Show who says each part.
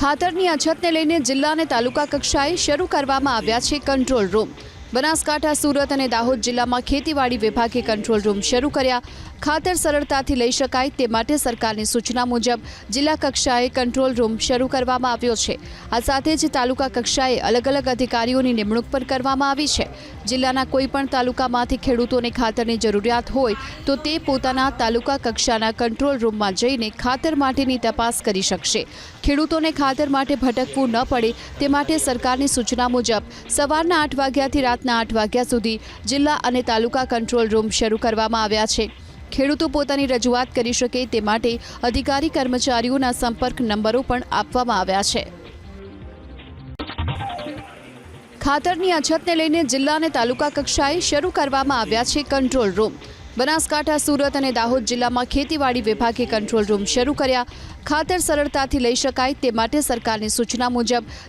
Speaker 1: ખાતરની અછતને લઈને જિલ્લા અને તાલુકા કક્ષાએ શરૂ કરવામાં આવ્યા છે કંટ્રોલ રૂમ. બનાસકાંઠા, સુરત અને દાહોદ જિલ્લામાં ખેતીવાડી વિભાગે કંટ્રોલ રૂમ શરૂ કર્યા. ખાતર સરળતાથી લઈ શકાય તે માટે સરકારની સૂચના મુજબ જિલ્લા કક્ષાએ કંટ્રોલ રૂમ શરૂ કરવામાં આવ્યો છે. આ સાથે જ તાલુકા કક્ષાએ અલગ અલગ અધિકારીઓની નિમણૂક પણ કરવામાં આવી છે. જિલ્લાના કોઈપણ તાલુકામાંથી ખેડૂતોને ખાતરની જરૂરિયાત હોય તો તે પોતાના તાલુકા કક્ષાના કંટ્રોલ રૂમમાં જઈને ખાતર માટેની તપાસ કરી શકશે. ખેડૂતોને ખાતર માટે ભટકવું ન પડે તે માટે સરકારની સૂચના મુજબ સવારના આઠ વાગ્યાથી રાતના આઠ વાગ્યા સુધી જિલ્લા અને તાલુકા કંટ્રોલ રૂમ શરૂ કરવામાં આવ્યા છે. ખેડૂતો પોતાની રજૂઆત કરી શકે તે માટે અધિકારી કર્મચારીઓના સંપર્ક નંબરો પણ આપવામાં આવ્યા છે. ખાતરની અછતને લઈને જિલ્લા અને તાલુકા કક્ષાએ શરૂ કરવામાં આવ્યા છે કંટ્રોલ રૂમ. બનાસકાંઠા, સુરત અને દાહોદ જિલ્લામાં ખેતીવાડી વિભાગે કંટ્રોલ રૂમ શરૂ કર્યા. ખાતર સરળતાથી લઈ શકાય તે માટે સરકારની સૂચના મુજબ